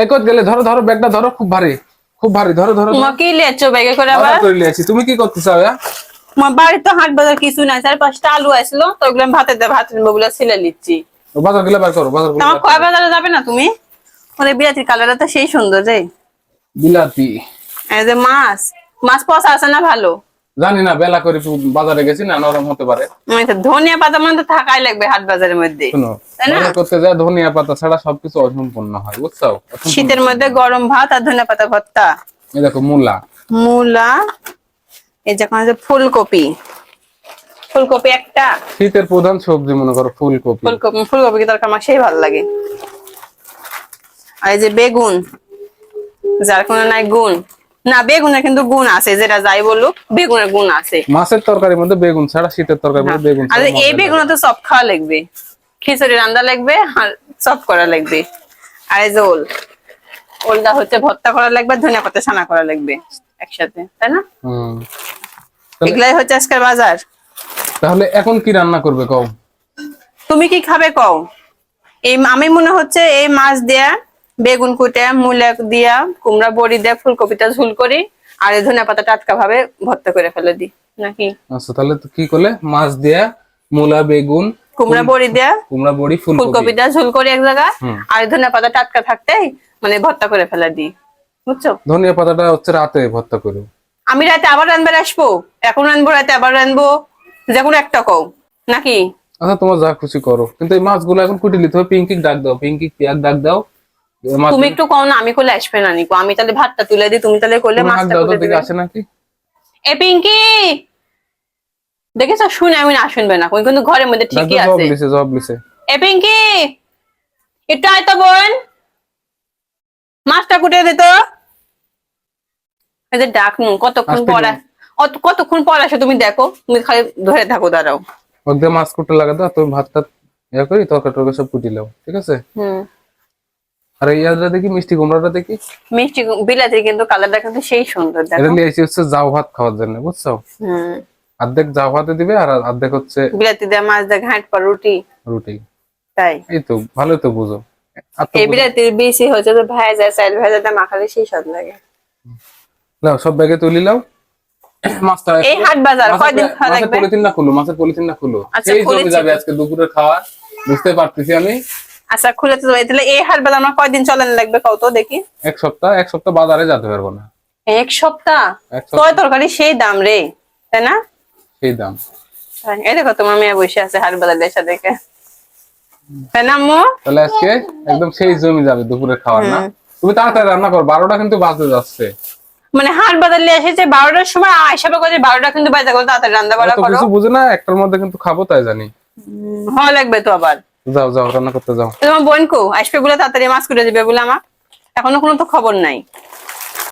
এই কত গেলে ধরো ধরো ব্যাগটা ধরো খুব ভারী খুব ভারী ধরো ধরো কি লিয়েছো ব্যাগে করে আবার? করে নিয়েছি তুমি কি করতে চাও মা বাড়ির তো হাট বাজার কিছু নাই চার পাঁচটা আলু আসলো তো ওগুলো আমি ভাতের দেব ভাতের বগুলো ছিলে নিচ্ছি। বাজার গেলে বার করো বাজার তোমার কয় বাজারে যাবে না তুমি? ওরে বিরাটির কালারটা তো সেই সুন্দর রে বিলাতি। এই যে মাছ মাছ পচা আছে না ভালো? জানি না বেলা করে বাজারে গেছি না নরম হতে পারে। ধনিয়া পাতা মানে থাকাই লাগবে হাট বাজারের মধ্যে? করতে যায় ধনিয়া পাতা ছাড়া সবকিছু অসম্পূর্ণ হয় বুঝছ শীতের মধ্যে গরম ভাত আর ধনিয়া পাতা ভর্তা। এই দেখো মূলা। মূলা এই যখন আছে ফুলকপি। ফুলকপি একটা। শীতের প্রধান সবজি মনে করো ফুলকপি। ফুলকপি ফুলকপি কি তরকারি আমার সেই ভালো লাগে। আর এই যে বেগুন যার কোনো নাই গুণ। না বেগুনের কিন্তু গুণ আছে যেটা যাই বলুক বেগুনের গুণ আছে। মাছের তরকারির মধ্যে বেগুন ছাড়া শীতের তরকারির মধ্যে বেগুন আর এই বেগুন তো সব খাওয়া লাগবে। খিচুড়ি রান্না লাগবে আর সব করা লাগবে। আর এই যে ওল ওলটা হচ্ছে ভর্তা করা লাগবে ধনিয়া পাতা ছানা করা লাগবে একসাথে তাই না? হুম। এগুলাই হচ্ছে আজকের বাজার। তাহলে এখন কি রান্না করবে কও? তুমি কি খাবে কও? এই আমি মনে হচ্ছে এই মাছ দিয়া বেগুন কুটে মূলা দিয়া কুমড়া বড়ি দিয়া ফুলকপিটা ঝুল করি আর এই ধনিয়া পাতা টাটকা ভাবে ভর্তা করে ফেলে দি নাকি? আচ্ছা তাহলে তো কি করলে? মাছ দিয়া মূলা বেগুন কুমড়া বড়ি দিয়া কুমড়া বড়ি ফুলকপি। ফুলকপিটা ঝুল করি এক জায়গায় হুম। আর এই ধনিয়া পাতা টাটকা থাকতে মানে ভর্তা করে ফেলে দি বুঝছ? ধনিয়া পাতাটা হচ্ছে রাতে ভর্তা করো আমি রাতে আবার রানবার আসব এখন রানবো রাতে আবার রানবো যে কোনো একটা কও নাকি? আচ্ছা তোমার যা খুশি করো। কিন্তু এই মাছগুলো এখন কুটি নিতে হবে পিঙ্কি ডাক দাও পিঙ্কিক পিয়াক ডাক দাও তুমি একটু কও না আমি করলে আসবে না নিকো। আমি তাহলে ভাতটা তুলে দিই তুমি তাহলে করলে মাছটা তুলে তো দিবে। আসে নাকি? এ পিঙ্কি! দেখেছ? শুনে আমি না শুনবে না। ওই কিন্তু ঘরের মধ্যে ঠিকই আছে। জবাব লিছে এ পিঙ্কি! একটু আয় তো বোন। মাছটা কুটে দিত এই যে ডাক নু কতক্ষণ অত- কতক্ষণ পর আসে তুমি দেখো। তুমি খালি ধরে থাকো দাঁড়াও। ওকে দিয়ে মাছ কুটে লাগা দাও তুমি ভাতটা ইয়া করি তরকারি টরকারি সব কুটি লাও ঠিক আছে? হুম। আর এই ইয়াদটা দেখি মিষ্টি কুমড়াটা দেখি? মিষ্টি বিলাতি কিন্তু কালারটা কিন্তু সেই সুন্দর এটা দেখো নিয়ে এসেছি হচ্ছে জাউ ভাত খাওয়ার জন্য বুঝছ? হুম। অর্ধেক জাউ ভাতে দিবে আর অর্ধেক হচ্ছে বিলাতি দিয়ে মাছ দিয়ে ঘাট পর রুটি। রুটি। তাই। এই তো ভালোই তো বুঝো। এই। বিলাতির বেশি হচ্ছে তো ভাজা চাল ভাজাটা মাখালে সেই স্বাদ লাগে। লাও সব ব্যাগে তুলি লাও মাছটা এই হাট বাজার কয়দিন খাওয়া মাছের পলিথিন না খুলো মাছের পলিথিন না খুলো। আচ্ছা, সেই জমে যাবে আজকে দুপুরে খাওয়া বুঝতে পারতেছি আমি। আচ্ছা খুলে তো। তাহলে এই হাট বাজার আমার কয়দিন চলানো লাগবে কত দেখি। এক সপ্তাহ এক সপ্তাহ বাজারে যেতে পারব না। এক সপ্তাহ? তয় তরকারি সেই দাম রে তাই না? সেই দাম। এই দেখো তোমার মেয়ে বসে আছে হাট বাজার দেশা দেখে। তাই না আম্মু? তাহলে আজকে একদম সেই জমি যাবে দুপুরে খাওয়ার না? তুমি তাড়াতাড়ি রান্না করো বারোটা কিন্তু বাজতে যাচ্ছে। মানে হাট বাজার এসেছে বারোটার সময় আইসাবে করে বারোটা কিন্তু বাজা করো তাড়াতাড়ি রান্না বাড়া করো কিছু বুঝে না একটার মধ্যে কিন্তু খাব তাই জানি। হওয়া লাগবে তো আবার। যাও যাও, রান্না করতে যাও। তোমার বোন কো? আসবে বলে তাড়াতাড়ি মাছ করে দিবে বলে আমার? এখনও কোনো তো খবর নাই।